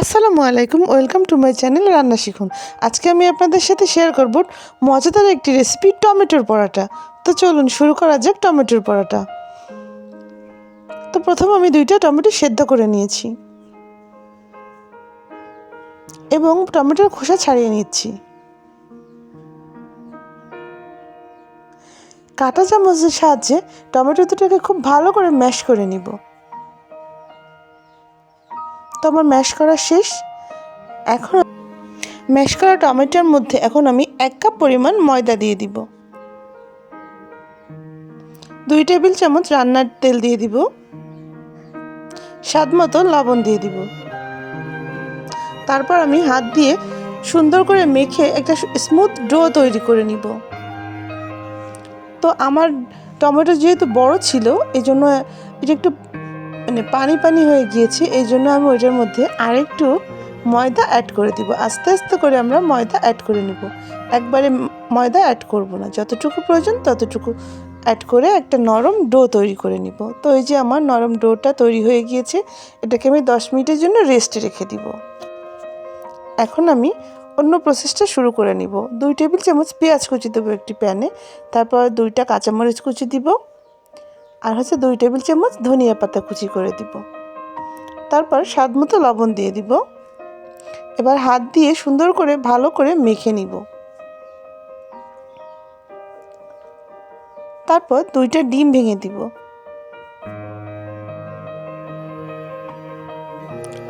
আসসালামু আলাইকুম, welcome to my channel রান্না শিখুন। আজকে আমি আপনাদের সাথে শেয়ার করব মজাদার একটি রেসিপি টমেটোর পরোটা। তো চলুন শুরু করা যাক টমেটোর পরোটা। তো প্রথম আমি দুইটা টমেটো সেদ্ধ করে নিয়েছি। এবং টমেটোর খোসা ছাড়িয়ে নিচ্ছি। কাঁটা চামচের সাহায্যে টমেটো দুটোকে খুব ভালো করে ম্যাশ করে নিব। তো আমার ম্যাশ করা শেষ। এখন ম্যাশ করা টমেটোর মধ্যে এখন আমি এক কাপ পরিমাণ ময়দা দিয়ে দিব। দুই টেবিল চামচ রান্নার তেল দিয়ে দিব। স্বাদ মতো লবণ দিয়ে দিব। তারপর আমি হাত দিয়ে সুন্দর করে মেখে একটা স্মুথ ডো তৈরি করে নিব। তো আমার টমেটো যেহেতু বড় ছিল এই জন্য এটা একটু মানে পানি পানি হয়ে গিয়েছে, এই জন্য আমি ওইটার মধ্যে আরেকটু ময়দা অ্যাড করে দিব। আস্তে আস্তে করে আমরা ময়দা অ্যাড করে নেব। একবারে ময়দা অ্যাড করব না। যতটুকু প্রয়োজন ততটুকু অ্যাড করে একটা নরম ডো তৈরি করে নিব। তো এই যে আমার নরম ডোটা তৈরি হয়ে গিয়েছে, এটাকে আমি দশ মিনিটের জন্য রেস্টে রেখে দিব। এখন আমি অন্য প্রসেসটা শুরু করে নিব। দুই টেবিল চামচ পেঁয়াজ কুচি দেবো একটি প্যানে। তারপর দুইটা কাঁচামরিচ কুচি দিব। আর হচ্ছে দুই টেবিল চামচ ধনিয়া পাতা কুচি করে দিব। তারপর স্বাদ মতো লবণ দিয়ে দিব। এবার হাত দিয়ে সুন্দর করে ভালো করে মেখে নিব। তারপর দুইটা ডিম ভেঙে দিব।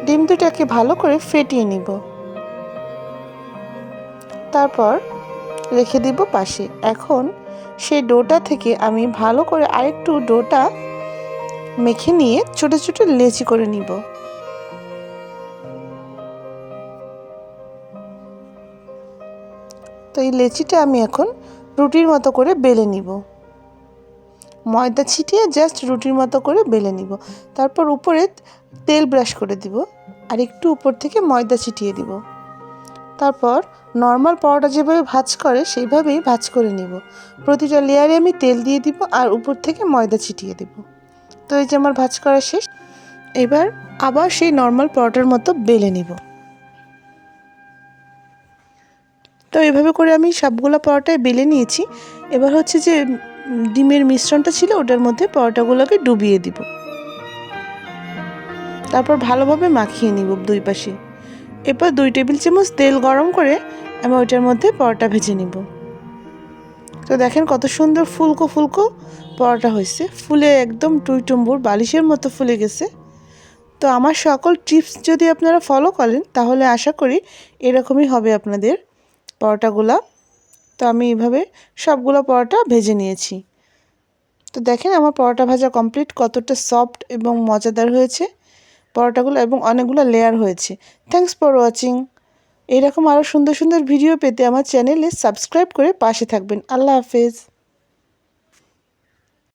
ডিম দুটাকে ভালো করে ফেটিয়ে নিব। তারপর রেখে দিব পাশে। এখন সেই ডোটা থেকে আমি ভালো করে আরেকটু ডোটা মেখে নিয়ে ছোট ছোট লেচি করে নিব। তো এই লেচিটা আমি এখন রুটির মতো করে বেলে নিব। ময়দা ছিটিয়ে জাস্ট রুটির মতো করে বেলে নিব। তারপর উপরে তেল ব্রাশ করে দিব। আর একটু উপর থেকে ময়দা ছিটিয়ে দিব। তারপর নর্মাল পরোটা যেভাবে ভাজ করে, সেইভাবেই ভাজ করে নেব। প্রতিটা লেয়ারে আমি তেল দিয়ে দিব আর উপর থেকে ময়দা ছিটিয়ে দিব। তো এই যে আমার ভাজ করা শেষ, এবার আবার সেই নর্মাল পরোটার মতো বেলে নিব। তো এভাবে করে আমি সবগুলো পরোটায় বেলে নিয়েছি। এবার হচ্ছে যে ডিমের মিশ্রণটা ছিল, ওটার মধ্যে পরোটাগুলোকে ডুবিয়ে দিব। তারপর ভালোভাবে মাখিয়ে নিব দুই পাশে। এরপর দুই টেবিল চামচ তেল গরম করে আমি ওইটার মধ্যে পরোটা ভেজে নিব। তো দেখেন কত সুন্দর ফুলকো ফুলকো পরোটা হয়েছে। ফুলে একদম টুইটুম্বুর বালিশের মতো ফুলে গেছে। তো আমার সকল টিপস যদি আপনারা ফলো করেন, তাহলে আশা করি এরকমই হবে আপনাদের পরোটাগুলা। তো আমি এইভাবে সবগুলো পরোটা ভেজে নিয়েছি। তো দেখেন আমার পরোটা ভাজা কমপ্লিট, কতটা সফট এবং মজাদার হয়েছে। পরোটাগুলো এবং অনেকগুলো লেয়ার হয়েছে। থ্যাংকস ফর ওয়াচিং এরকম আরও সুন্দর সুন্দর ভিডিও পেতে আমার চ্যানেলে সাবস্ক্রাইব করে পাশে থাকবেন। আল্লাহ হাফেজ।